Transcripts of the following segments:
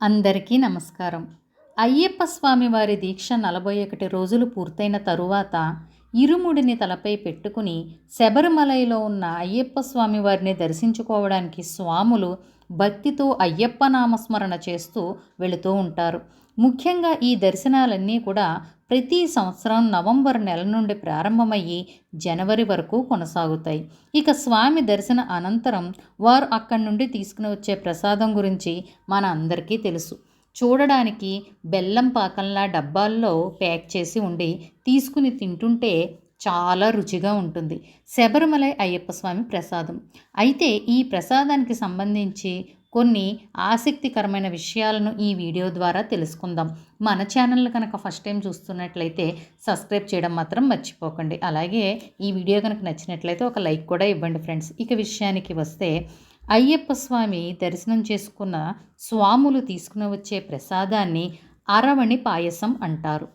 అందరికీ నమస్కారం. అయ్యప్ప స్వామి వారి దీక్ష నలభై ఒకటి రోజులు పూర్తయిన తరువాత ఇరుముడిని తలపై పెట్టుకుని శబరిమలైలో ఉన్న అయ్యప్ప స్వామి వారిని దర్శించుకోవడానికి స్వాములు భక్తితో అయ్యప్ప నామస్మరణ చేస్తూ వెళుతూ ఉంటారు. ముఖ్యంగా ఈ దర్శనాలన్నీ కూడా ప్రతి సంవత్సరం నవంబర్ నెల నుండి ప్రారంభమయ్యి జనవరి వరకు కొనసాగుతాయి. ఇక స్వామి దర్శన అనంతరం వారు అక్కడి నుండి తీసుకుని వచ్చే ప్రసాదం గురించి మన అందరికీ తెలుసు. చూడడానికి బెల్లం పాకంలా డబ్బాల్లో ప్యాక్ చేసి ఉండి తీసుకుని తింటుంటే చాలా రుచిగా ఉంటుంది. శబరిమలై అయ్యప్ప స్వామి ప్రసాదం. అయితే ఈ ప్రసాదానికి సంబంధించి కొన్ని ఆసక్తికరమైన విషయాలను ఈ వీడియో ద్వారా తెలుసుకుందాం. మన ఛానల్ కనుక ఫస్ట్ టైం చూస్తున్నట్లయితే సబ్స్క్రైబ్ చేయడం మాత్రం మర్చిపోకండి. అలాగే ఈ వీడియో కనుక నచ్చినట్లయితే ఒక లైక్ కూడా ఇవ్వండి ఫ్రెండ్స్. ఇక విషయానికి వస్తే అయ్యప్ప స్వామి దర్శనం చేసుకున్న స్వాములు తీసుకుని వచ్చే ప్రసాదాన్ని అరవణి పాయసం అంటారు.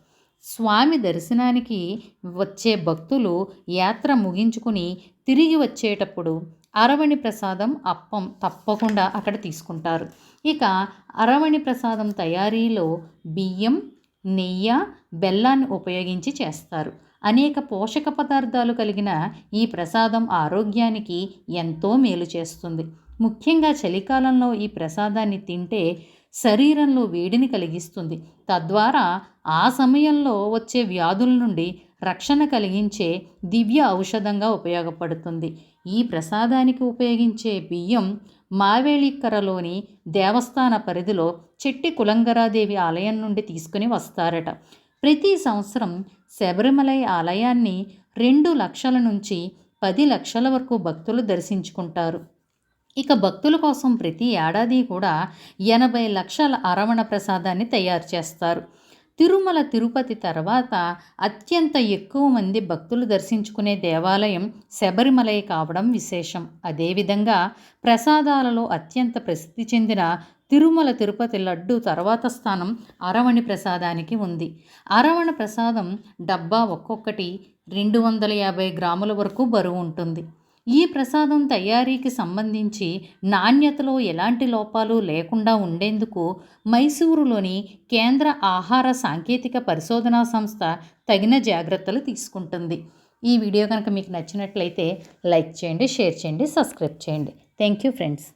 స్వామి దర్శనానికి వచ్చే భక్తులు యాత్ర ముగించుకుని తిరిగి వచ్చేటప్పుడు అరవణి ప్రసాదం అప్పం తప్పకుండా అక్కడ తీసుకుంటారు. ఇక అరవణి ప్రసాదం తయారీలో బియ్యం నెయ్యి బెల్లాన్ని ఉపయోగించి చేస్తారు. అనేక పోషక పదార్థాలు కలిగిన ఈ ప్రసాదం ఆరోగ్యానికి ఎంతో మేలు చేస్తుంది. ముఖ్యంగా చలికాలంలో ఈ ప్రసాదాన్ని తింటే శరీరంలో వేడిని కలిగిస్తుంది. తద్వారా ఆ సమయంలో వచ్చే వ్యాధుల నుండి రక్షణ కలిగించే దివ్య ఔషధంగా ఉపయోగపడుతుంది. ఈ ప్రసాదానికి ఉపయోగించే బియ్యం మావేళిక్కరలోని దేవస్థాన పరిధిలో చెట్టి కులంగరాదేవి ఆలయం నుండి తీసుకుని వస్తారట. ప్రతి సంవత్సరం శబరిమలై ఆలయాన్ని రెండు లక్షల నుంచి పది లక్షల వరకు భక్తులు దర్శించుకుంటారు. ఇక భక్తుల కోసం ప్రతి ఏడాది కూడా ఎనభై లక్షల అరవణ ప్రసాదాన్ని తయారు చేస్తారు. తిరుమల తిరుపతి తర్వాత అత్యంత ఎక్కువ మంది భక్తులు దర్శించుకునే దేవాలయం శబరిమలై కావడం విశేషం. అదేవిధంగా ప్రసాదాలలో అత్యంత ప్రసిద్ధి చెందిన తిరుమల తిరుపతి లడ్డు తర్వాత స్థానం అరవణి ప్రసాదానికి ఉంది. అరవణ ప్రసాదం డబ్బా ఒక్కొక్కటి రెండు వందల యాభై గ్రాముల వరకు బరువు ఉంటుంది. ఈ ప్రసాదం తయారీకి సంబంధించి నాణ్యతలో ఎలాంటి లోపాలు లేకుండా ఉండేందుకు మైసూరులోని కేంద్ర ఆహార సాంకేతిక పరిశోధనా సంస్థ తగిన జాగ్రత్తలు తీసుకుంటుంది. ఈ వీడియో కనుక మీకు నచ్చినట్లయితే లైక్ చేయండి షేర్ చేయండి సబ్స్క్రైబ్ చేయండి. Thank you friends.